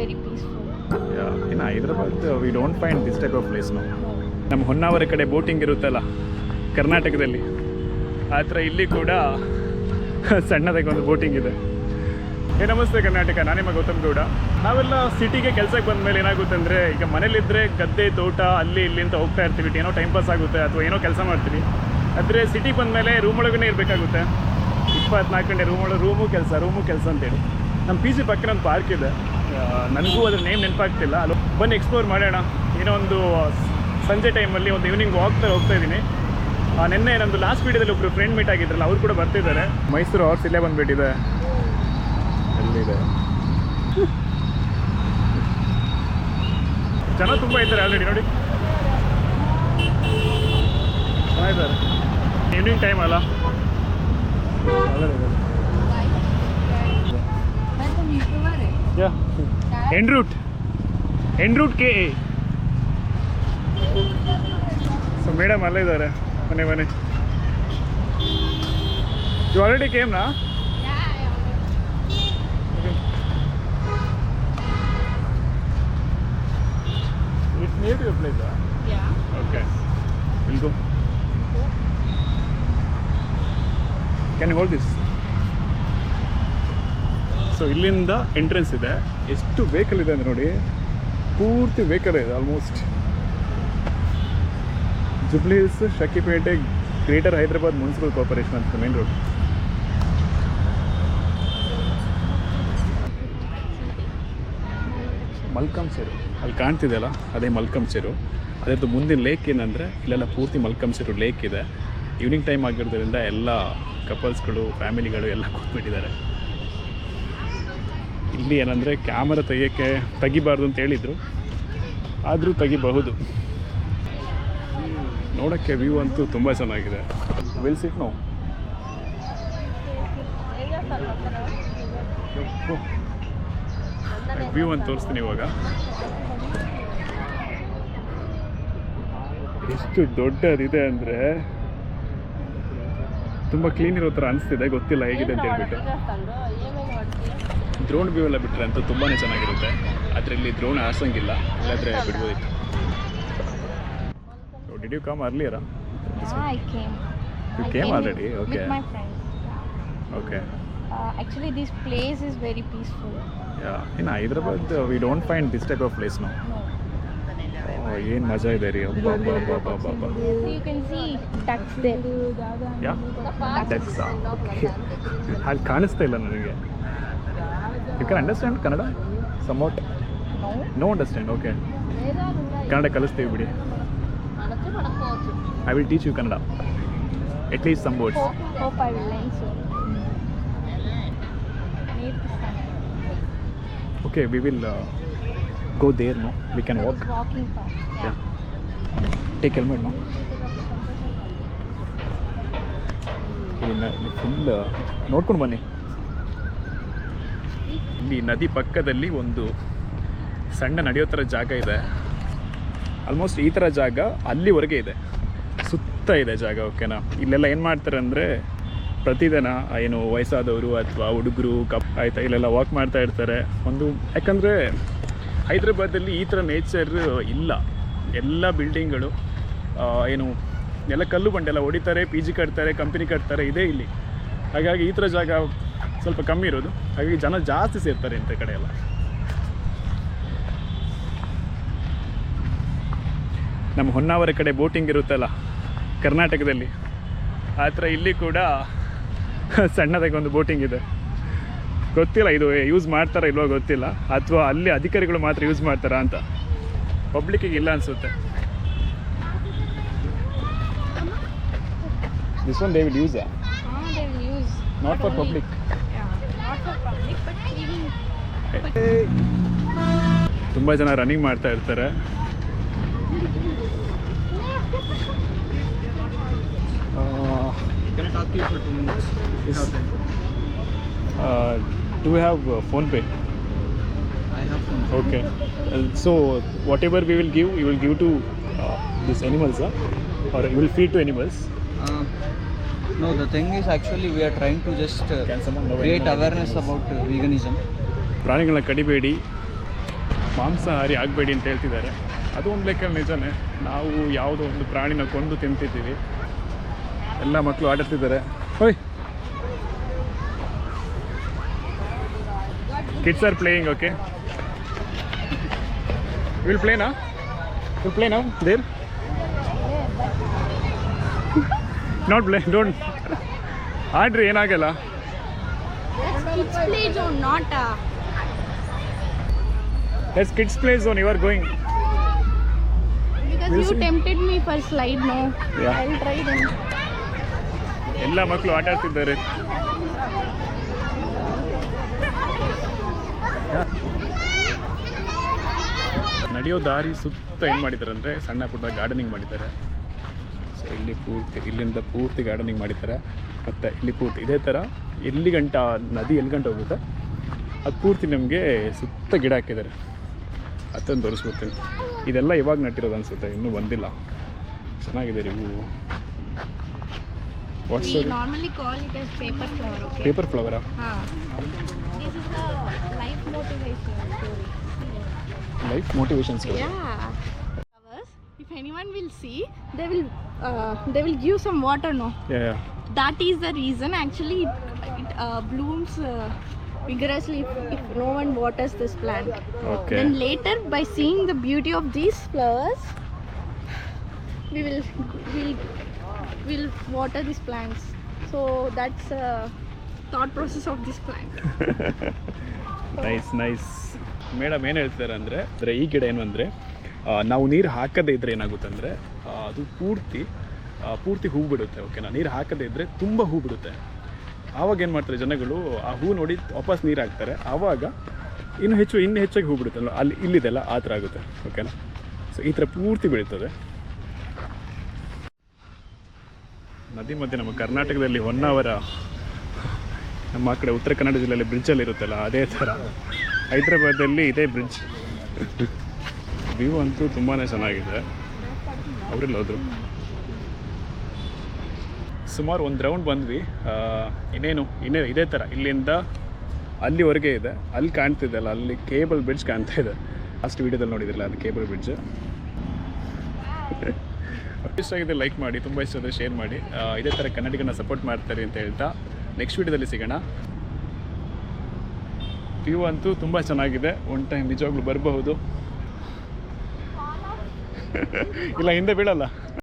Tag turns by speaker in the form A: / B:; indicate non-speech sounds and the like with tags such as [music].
A: very peaceful.
B: ಇನ್ನು Hyderabad we don't find this type of place ನಾವು ನಮ್ಮ ಹೊನ್ನಾವರ ಕಡೆ ಬೋಟಿಂಗ್ ಇರುತ್ತಲ್ಲ, ಕರ್ನಾಟಕದಲ್ಲಿ. ಆ ಥರ ಇಲ್ಲಿ ಕೂಡ ಸಣ್ಣದಾಗಿ ಒಂದು ಬೋಟಿಂಗ್ ಇದೆ. ಏ ನಮಸ್ತೆ ಕರ್ನಾಟಕ, ನಾನು ನಿಮ್ಮ ಗೌತಮ್ ಗೌಡ. ನಾವೆಲ್ಲ ಸಿಟಿಗೆ ಕೆಲಸಕ್ಕೆ ಬಂದ ಮೇಲೆ ಏನಾಗುತ್ತೆ ಅಂದರೆ, ಈಗ ಮನೇಲಿದ್ದರೆ ಗದ್ದೆ, ತೋಟ, ಅಲ್ಲಿ ಇಲ್ಲಿ ಅಂತ ಹೋಗ್ತಾ ಇರ್ತೀವಿ ಏನೋ ಟೈಮ್ ಪಾಸ್ ಆಗುತ್ತೆ, ಅಥವಾ ಏನೋ ಕೆಲಸ ಮಾಡ್ತೀವಿ. ಆದರೆ ಸಿಟಿಗೆ ಬಂದ ಮೇಲೆ ರೂಮ್ ಒಳಗೇ ಇರಬೇಕಾಗುತ್ತೆ. ಇಪ್ಪತ್ನಾಲ್ಕು ಗಂಟೆ ರೂಮ್ ಒಳಗೆ ರೂಮು ಕೆಲಸ ರೂಮು ಕೆಲಸ ಅಂತೇಳಿ. ನಮ್ಮ ಪಿ ಜಿ ಪಕ್ಕನ ಒಂದು ಪಾರ್ಕ್ ಇದೆ. ನನಗೂ ಅದ್ರ ನೇಮ್ ನೆನಪಾಗ್ತಿಲ್ಲ. ಅಲ್ಲಿ ಬನ್ನಿ ಎಕ್ಸ್ಪ್ಲೋರ್ ಮಾಡೋಣ. ಏನೋ ಒಂದು ಸಂಜೆ ಟೈಮಲ್ಲಿ ಒಂದು ಈವ್ನಿಂಗ್ ವಾಕ್ ಹೋಗ್ತಾ ಇದ್ದೀನಿ ಆ, ನಿನ್ನೆ ನಮ್ಮದು ಲಾಸ್ಟ್ ವೀಡಿಯೋದಲ್ಲಿ ಒಬ್ಬರು ಫ್ರೆಂಡ್ ಮೀಟ್ ಆಗಿದ್ರಲ್ಲ ಅವ್ರು ಕೂಡ ಬರ್ತಿದ್ದಾರೆ. ಮೈಸೂರು ಅವ್ರ ಇಲ್ಲೇ ಬಂದುಬಿಟ್ಟಿದೆ. ಅಲ್ಲಿದೆ ಜನ ತುಂಬ ಇದ್ದಾರೆ ಆಲ್ರೆಡಿ ನೋಡಿ. ಚೆನ್ನಾಗಿದ್ದಾರೆ. ಈವ್ನಿಂಗ್ ಟೈಮ್ ಅಲ್ಲ.
A: YouTuber.
B: Yeah en route en route K ಎ ಸೊ ಮೇಡಮ್ ಅಲ್ಲೇ ಇದ್ದಾರೆ ಮನೆ ಮನೆ you already ಕೇಮ್ನಾ it's near to place
A: Yeah.
B: Okay will go can hold this so ಇಲ್ಲಿಂದ ಎಂಟ್ರೆನ್ಸ್ ಇದೆ. ಎಷ್ಟು ವೆಹಿಕಲ್ ಇದೆ ಅಂದರೆ ನೋಡಿ. ಪೂರ್ತಿ ವೆಹಿಕಲ್ ಇದೆ almost Jubilee Hills Shaikpet greater Hyderabad municipal corporation ಅಂತ ಮೇನ್ ರೋಡ್ ಮಲ್ಕಮ್ ಸೇರು. ಅಲ್ಲಿ ಕಾಣ್ತಿದೆಯಲ್ಲ? ಅದೇ ಮಲ್ಕಮ್ ಸೇರು. ಅದರದ್ದು ಮುಂದಿನ ಲೇಕ್ ಏನಂದರೆ ಇಲ್ಲೆಲ್ಲ ಪೂರ್ತಿ ಮಲ್ಕಮ್ ಸೇರು ಲೇಕ್ ಇದೆ. ಈವ್ನಿಂಗ್ ಟೈಮ್ ಆಗಿರೋದ್ರಿಂದ ಎಲ್ಲ ಕಪಲ್ಸ್ಗಳು ಫ್ಯಾಮಿಲಿಗಳು ಎಲ್ಲ ಕೂತ್ಬಿಟ್ಟಿದ್ದಾರೆ. ಇಲ್ಲಿ ಏನಂದರೆ ಕ್ಯಾಮರಾ ತೆಗಿಯೋಕ್ಕೆ ತೆಗಿಬಾರ್ದು ಅಂತ ಹೇಳಿದರು. ಆದರೂ ತೆಗಿಬಹುದು. ನೋಡೋಕ್ಕೆ ವ್ಯೂ ಅಂತೂ ತುಂಬ ಚೆನ್ನಾಗಿದೆ. ವಿಲ್ ಸಿಟ್ ನಾವು ವ್ಯೂ ಅಂತ ತೋರಿಸ್ತೀನಿ ಇವಾಗ. ಎಷ್ಟು ದೊಡ್ಡದಿದೆ ಅಂದರೆ ತುಂಬ ಕ್ಲೀನ್ ಇರೋ ಥರ ಅನಿಸ್ತಿದೆ ಗೊತ್ತಿಲ್ಲ ಹೇಗಿದೆ ಅಂತ ಹೇಳ್ಬಿಟ್ಟು. ಡ್ರೋನ್ ವ್ಯೂ ಎಲ್ಲ ಬಿಟ್ಟರೆ ಅಂತೂ ತುಂಬಾ ಚೆನ್ನಾಗಿರುತ್ತೆ. ಆದರೆ ಇಲ್ಲಿ ಡ್ರೋನ್ ಹಾಸಂಗಿಲ್ಲ ಇಲ್ಲಾಂದರೆ ಬಿಡ್ಬೋದಿತ್ತು. Did you come earlier came
A: you came friends. Yeah.
B: Okay
A: actually this place is very peaceful
B: yeah ಇನ್ನು Hyderabad we don't find this type of place ನಾವು
A: No.
B: ಏನು ಮಜಾ ಇದೆ ರೀ ಅಬ್ಬಾ ಅಬ್ಬಾ ಅಬ್ಬಾ ಅಬ್ಬಾ ಅಬ್ಬಾ ಅಬ್ಬಾ
A: So you can see ducks there.
B: Yeah
A: Ducks.
B: ಅಲ್ಲಿ ಕಾಣಿಸ್ತಾ ಇಲ್ಲ ನನಗೆ you can understand Kannada somewhat
A: No.
B: No understand okay Kannada ಕಲಿಸ್ತೀವಿ ಬಿಡಿ I will teach you Kannada at least some words
A: Hope, hope I will learn soon. Need to stand.
B: Okay we will go there no? We can
A: walk. Walking path.
B: Yeah. yeah. Take helmet, no? Full ನೋಡ್ಕೊಂಡು ಬನ್ನಿ ಇಲ್ಲಿ ನದಿ ಪಕ್ಕದಲ್ಲಿ ಒಂದು ಸಣ್ಣ ನಡೆಯೋ ಥರ ಜಾಗ ಇದೆ ಆಲ್ಮೋಸ್ಟ್ ಈ ಥರ ಜಾಗ ಅಲ್ಲಿವರೆಗೆ ಇದೆ ಸುತ್ತ ಇದೆ ಜಾಗ ಓಕೆನಾ ಇಲ್ಲೆಲ್ಲ ಏನು ಮಾಡ್ತಾರೆ ಅಂದರೆ ಪ್ರತಿದಿನ ಏನು ವಯಸ್ಸಾದವರು ಅಥವಾ ಹುಡುಗರು ಕಪ್ ಆಯ್ತಾ ಇಲ್ಲೆಲ್ಲ ವಾಕ್ ಮಾಡ್ತಾ ಇರ್ತಾರೆ ಒಂದು ಯಾಕಂದರೆ ಹೈದ್ರಾಬಾದಲ್ಲಿ ಈ ಥರ ನೇಚರ್ ಇಲ್ಲ. ಎಲ್ಲ ಬಿಲ್ಡಿಂಗ್ಗಳು ಏನು, ಎಲ್ಲ ಕಲ್ಲು ಬಂಡೆಲ್ಲ ಹೊಡಿತಾರೆ ಪಿ ಜಿ ಕಟ್ತಾರೆ ಕಂಪನಿ ಕಟ್ತಾರೆ, ಇದೇ ಇಲ್ಲಿ. ಹಾಗಾಗಿ ಈ ಥರ ಜಾಗ ಸ್ವಲ್ಪ ಕಮ್ಮಿ ಇರೋದು. ಹಾಗಾಗಿ ಜನ ಜಾಸ್ತಿ ಸೇರ್ತಾರೆ ಇಂಥ ಕಡೆ ಎಲ್ಲ. ನಮ್ಮ ಹೊನ್ನಾವರ ಕಡೆ ಬೋಟಿಂಗ್ ಇರುತ್ತಲ್ಲ, ಕರ್ನಾಟಕದಲ್ಲಿ. ಆ ಥರ ಇಲ್ಲಿ ಕೂಡ ಸಣ್ಣದಾಗಿ ಒಂದು ಬೋಟಿಂಗ್ ಇದೆ. ಗೊತ್ತಿಲ್ಲ ಇದು ಯೂಸ್ ಮಾಡ್ತಾರಾ ಇಲ್ವೋ ಗೊತ್ತಿಲ್ಲ. ಅಥವಾ ಅಲ್ಲಿ ಅಧಿಕಾರಿಗಳು ಮಾತ್ರ ಯೂಸ್ ಮಾಡ್ತಾರಾ ಅಂತ. ಪಬ್ಲಿಕ್ಕಿಗೆ ಇಲ್ಲ ಅನಿಸುತ್ತೆ. This one they will use
A: Ah, they will use.
B: Not for public
A: Yeah, not for public, but cleaning.
B: ತುಂಬ ಜನ ರನ್ನಿಂಗ್ ಮಾಡ್ತಾ ಇರ್ತಾರೆ.
C: To you
B: have uh, phone pay
C: I have some.
B: Okay. Uh, so whatever we will give, you will give to uh, these animals, huh? or you will feed to animals.
C: Uh, no, the thing is actually we are trying to just uh,
B: Can someone know
C: create
B: anyone?
C: awareness about uh, veganism.
B: ಪ್ರಾಣಿಗಳನ್ನ ಕಡಿಬೇಡಿ ಮಾಂಸಾಹಾರಿ ಆಗಬೇಡಿ ಅಂತ ಹೇಳ್ತಿದ್ದಾರೆ ಅದು ಒಂದು ಲೆಕ್ಕಲ್ಲಿ ನಿಜನೇ ನಾವು ಯಾವುದೋ ಒಂದು ಪ್ರಾಣಿನ ಕೊಂದು ತಿಂತಿದ್ದೀವಿ ಎಲ್ಲ ಮಕ್ಕಳು ಆಡುತ್ತಿದ್ದಾರೆ ಹೋಯ್ kids are playing okay will play ನಾ will play now there not play don't ಆಡ್ರಿ ಏನಾಗಲ್ಲ
A: Kids play zone, not uh,
B: yes kids play zone you are going
A: because
B: We'll
A: you
B: see.
A: tempted me for slide. No,
B: Yeah.
A: I'll try them.
B: ಎಲ್ಲ ಮಕ್ಕಳು ಆಟ ಆಡ್ತಿದ್ದಾರೆ ನಡೆಯೋ ದಾರಿ ಸುತ್ತ ಏನು ಮಾಡಿದ್ದಾರೆ ಅಂದರೆ ಸಣ್ಣ ಪುಟ್ಟ ಗಾರ್ಡನಿಂಗ್ ಮಾಡಿದ್ದಾರೆ. ಸೊ ಇಲ್ಲಿ ಪೂರ್ತಿ, ಇಲ್ಲಿಂದ ಪೂರ್ತಿ ಗಾರ್ಡನಿಂಗ್ ಮಾಡಿದ್ದಾರೆ. ಮತ್ತು ಇಲ್ಲಿ ಪೂರ್ತಿ, ಇದೇ ಥರ ಎಲ್ಲಿ ಗಂಟ, ನದಿ ಎಲ್ಲಿ ಗಂಟ ಹೋಗುತ್ತೆ, ಅದು ಪೂರ್ತಿ ನಮಗೆ ಸುತ್ತ ಗಿಡ ಹಾಕಿದ್ದಾರೆ. ಅದನ್ನು ತೋರಿಸ್ಬಿಡ್ತೀನಿ. ಇದೆಲ್ಲ ಇವಾಗ ನಟ್ಟಿರೋದು ಅನಿಸುತ್ತೆ, ಇನ್ನೂ ಬಂದಿಲ್ಲ. ಚೆನ್ನಾಗಿದೆ ರೀ What's
A: we the... normally call it as paper flower. Okay?
B: Paper flower.
A: Ah. This is the life motivation story.
B: Life motivation
A: story. Yeah. If anyone will see, they will uh, they will give some water. No. Yeah. yeah. That is the reason. Actually, it, it uh, blooms. Uh, vigorously if, if, no one waters this plant
B: okay.
A: then later by seeing the beauty of these flowers we will we'll will water these plants. So that's uh, thought process of this plant.
B: Nice nice madam ಏನು ಹೇಳ್ತಾರೆ ಅಂದರೆ ಅಂದರೆ ಈ ಗಿಡ ಏನು ಅಂದರೆ ನಾವು ನೀರು ಹಾಕದೇ ಇದ್ದರೆ ಏನಾಗುತ್ತೆ ಅಂದರೆ ಅದು ಪೂರ್ತಿ ಪೂರ್ತಿ ಹೂ ಬಿಡುತ್ತೆ ಓಕೆನಾ ನೀರು ಹಾಕದೇ ಇದ್ದರೆ ತುಂಬ ಹೂ ಬಿಡುತ್ತೆ. ಆವಾಗ ಏನು ಮಾಡ್ತಾರೆ ಜನಗಳು ಆ ಹೂ ನೋಡಿ ವಾಪಸ್ ನೀರು ಹಾಕ್ತಾರೆ. ಆವಾಗ ಇನ್ನು ಹೆಚ್ಚು ಇನ್ನು ಹೆಚ್ಚಾಗಿ ಹೂ ಬಿಡುತ್ತಲ್ಲ ಅಲ್ಲಿ ಇಲ್ಲಿದೆಲ್ಲ ಆ ಥರ ಆಗುತ್ತೆ ಓಕೆನಾ ಸೊ ಈ ಥರ ಪೂರ್ತಿ ಬೆಳೀತದೆ. ನದಿ ಮಧ್ಯೆ ನಮ್ಮ ಕರ್ನಾಟಕದಲ್ಲಿ ಹೊನ್ನಾವರ ನಮ್ಮ ಆ ಕಡೆ ಉತ್ತರ ಕನ್ನಡ ಜಿಲ್ಲೆಯಲ್ಲಿ ಬ್ರಿಡ್ಜಲ್ಲಿ ಇರುತ್ತಲ್ಲ, ಅದೇ ಥರ. ಹೈದ್ರಾಬಾದಲ್ಲಿ ಇದೇ ಬ್ರಿಡ್ಜ್ ವ್ಯೂ ಅಂತೂ ತುಂಬಾ ಚೆನ್ನಾಗಿದೆ. ಅವರೆಲ್ಲ ಹೋದರು. ಸುಮಾರು ಒಂದು ರೌಂಡ್ ಬಂದ್ವಿ. ಇನ್ನೇನು, ಇನ್ನೇ ಇದೇ ಥರ. ಇಲ್ಲಿಂದ ಅಲ್ಲಿವರೆಗೆ ಇದೆ. ಅಲ್ಲಿ ಕಾಣ್ತಿದ್ದಲ್ಲ ಅಲ್ಲಿ ಕೇಬಲ್ ಬ್ರಿಡ್ಜ್ ಕಾಣ್ತಾ ಇದೆ. ಲಾಸ್ಟ್ ವೀಡಿಯೋದಲ್ಲಿ ನೋಡಿದ್ರಲ್ಲ, ಅದು ಕೇಬಲ್ ಬ್ರಿಡ್ಜ್ ಇಷ್ಟ ಆಗಿದೆ ಲೈಕ್ ಮಾಡಿ, ತುಂಬ ಇಷ್ಟ ಆದರೆ ಶೇರ್ ಮಾಡಿ ಇದೇ ಥರ ಕನ್ನಡಿಗನ ಸಪೋರ್ಟ್ ಮಾಡ್ತಾರೆ ಅಂತ ಹೇಳ್ತಾ ನೆಕ್ಸ್ಟ್ ವೀಡಿಯೋದಲ್ಲಿ ಸಿಗೋಣ. ವ್ಯೂ ಅಂತೂ ತುಂಬ ಚೆನ್ನಾಗಿದೆ. ಒನ್ ಟೈಮ್ ನಿಜವಾಗ್ಲೂ ಬರಬಹುದು. [laughs] ಇಲ್ಲ, ಹಿಂದೆ ಬೀಳಲ್ಲ.